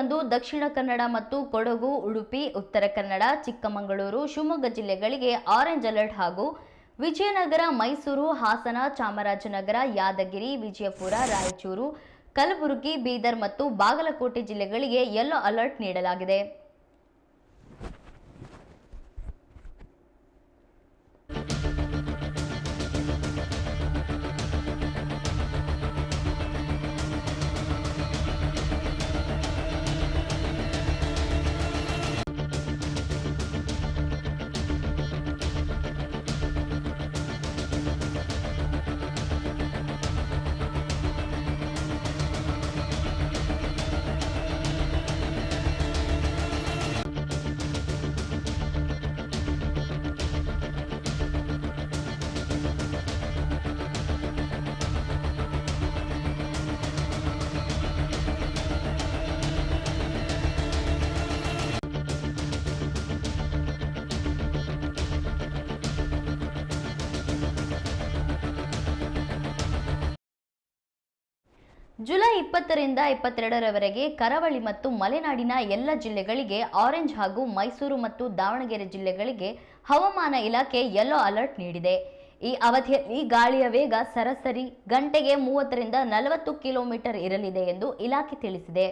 ಹತ್ತೊಂಬತ್ತರಂದು ದಕ್ಷಿಣ ಕನ್ನಡ ಮತ್ತು ಕೊಡಗು, ಉಡುಪಿ, ಉತ್ತರ ಕನ್ನಡ, ಚಿಕ್ಕಮಗಳೂರು, ಶಿವಮೊಗ್ಗ ಜಿಲ್ಲೆಗಳಿಗೆ ಆರೆಂಜ್ ಅಲರ್ಟ್ ಹಾಗೂ ವಿಜಯನಗರ, ಮೈಸೂರು, ಹಾಸನ, ಚಾಮರಾಜನಗರ, ಯಾದಗಿರಿ, ವಿಜಯಪುರ, ರಾಯಚೂರು, ಕಲಬುರಗಿ, ಬೀದರ್ ಮತ್ತು ಬಾಗಲಕೋಟೆ ಜಿಲ್ಲೆಗಳಿಗೆ ಯೆಲ್ಲೋ ಅಲರ್ಟ್ ನೀಡಲಾಗಿದೆ. ಜುಲೈ ಇಪ್ಪತ್ತರಿಂದ ಇಪ್ಪತ್ತೆರಡರವರೆಗೆ ಕರಾವಳಿ ಮತ್ತು ಮಲೆನಾಡಿನ ಎಲ್ಲ ಜಿಲ್ಲೆಗಳಿಗೆ ಆರೆಂಜ್ ಹಾಗೂ ಮೈಸೂರು ಮತ್ತು ದಾವಣಗೆರೆ ಜಿಲ್ಲೆಗಳಿಗೆ ಹವಾಮಾನ ಇಲಾಖೆ ಯೆಲ್ಲೋ ಅಲರ್ಟ್ ನೀಡಿದೆ. ಈ ಅವಧಿಯಲ್ಲಿ ಗಾಳಿಯ ವೇಗ ಸರಾಸರಿ ಗಂಟೆಗೆ ಮೂವತ್ತರಿಂದ ನಲವತ್ತು ಕಿಲೋಮೀಟರ್ ಇರಲಿದೆ ಎಂದು ಇಲಾಖೆ ತಿಳಿಸಿದೆ.